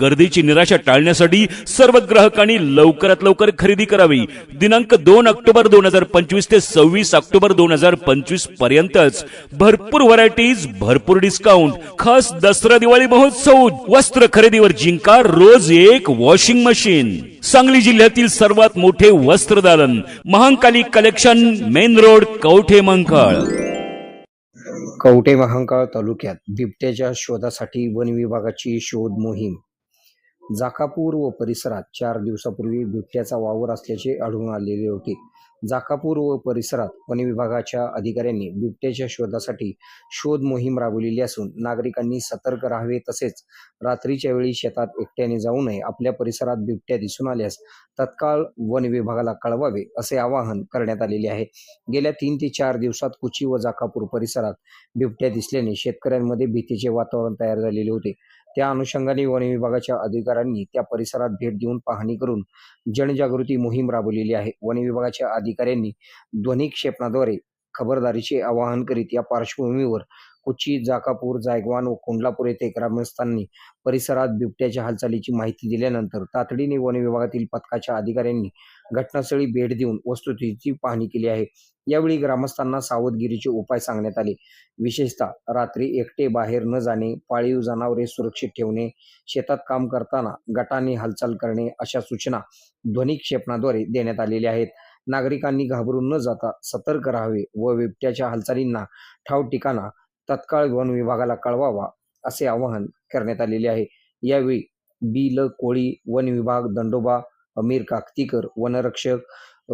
गर्दीची निराशा टाळण्यासाठी सर्व ग्राहकांनी लवकरात लवकर खरेदी करावी. दिनांक दोन ऑक्टोबर दोन हजार पंचवीस ते सव्वीस ऑक्टोबर दोन हजार पंचवीस पर्यंतच भरपूर व्हरायटीज भरपूर डिस्काउंट खास दसरा दिवाळी महोत्सव वस्त्र खरेदीवर जिंका रोज एक वॉशिंग मशीन सांगली जिल्ह्यातील सर्वात मोठे वस्त्र दालन Mahankali collection main road Kavathe Mankal Kavathe Mahankal तालुक्यात बिबट्याच्या शोधासाठी वन विभागाची शोध मोहीम. जाकापूर व परिसरात चार दिवसापूर्वी बिबट्याचा वावर असल्याचे आढळून आलेले होते. जाकापूर व परिसरात वन विभागाच्या अधिकाऱ्यांनी बिबट्याच्या शोधासाठी शोध मोहीम राबवलेली असून नागरिकांनी सतर्क राहावे तसेच रात्रीच्या वेळी शेतात एकट्याने जाऊ नये आपल्या परिसरात बिबट्या दिसून आल्यास तत्काळ वन विभागाला कळवावे असे आवाहन करण्यात आलेले आहे. गेल्या तीन ते चार दिवसात कुची व जाकापूर परिसरात बिबट्या दिसल्याने शेतकऱ्यांमध्ये भीतीचे वातावरण तयार झालेले होते. त्या अनुषंगाने वन विभागाच्या अधिकाऱ्यांनी त्या परिसरात भेट देऊन पाहणी करून जनजागृती मोहीम राबवलेली आहे. वन विभागाच्या अधिकाऱ्यांनी ध्वनी क्षेपणाद्वारे खबरदारीचे आवाहन करीत या पार्श्वभूमीवर कुची जाकापूर जायगवान व कोंडलापूर येथे ग्रामस्थांनी परिसरात बिबट्याच्या हालचालीची माहिती दिल्यानंतर तातडीने वन विभागातील पथकाच्या अधिकाऱ्यांनी घटनास्थळी भेट देऊन वस्तुस्थितीची पाहणी केली आहे. यावेळी ग्रामस्थांना सावधगिरीचे उपाय सांगण्यात आले. विशेषतः रात्री एकटे बाहेर न जाणे पाळीव जनावरे सुरक्षित ठेवणे शेतात काम करताना गटाने हालचाल करणे अशा सूचना ध्वनी क्षेपणाद्वारे देण्यात आलेल्या आहेत. नागरिकांनी घाबरून न जाता सतर्क राहावे व बिबट्याच्या हालचालींना ठाव ठिकाणा तत्काळ वन विभागाला कळवावा असे आवाहन करण्यात आलेले आहे. यावेळी बी ल कोळी वन विभाग दंडोबा अमीर काकतीकर वनरक्षक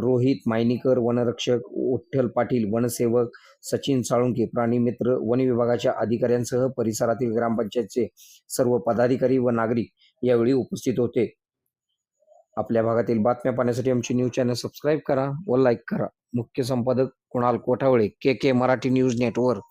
रोहित मायनीकर वनरक्षक विठ्ठल पाटील वनसेवक सचिन साळुंके प्राणीमित्र वन विभागाच्या अधिकाऱ्यांसह परिसरातील ग्रामपंचायतचे सर्व पदाधिकारी व नागरिक यावेळी उपस्थित होते. आपल्या भागातील बातम्या पाहण्यासाठी आमची न्यूज चॅनल सबस्क्राईब करा व लाईक करा. मुख्य संपादक Kunal Kothawale K K Marathi news network.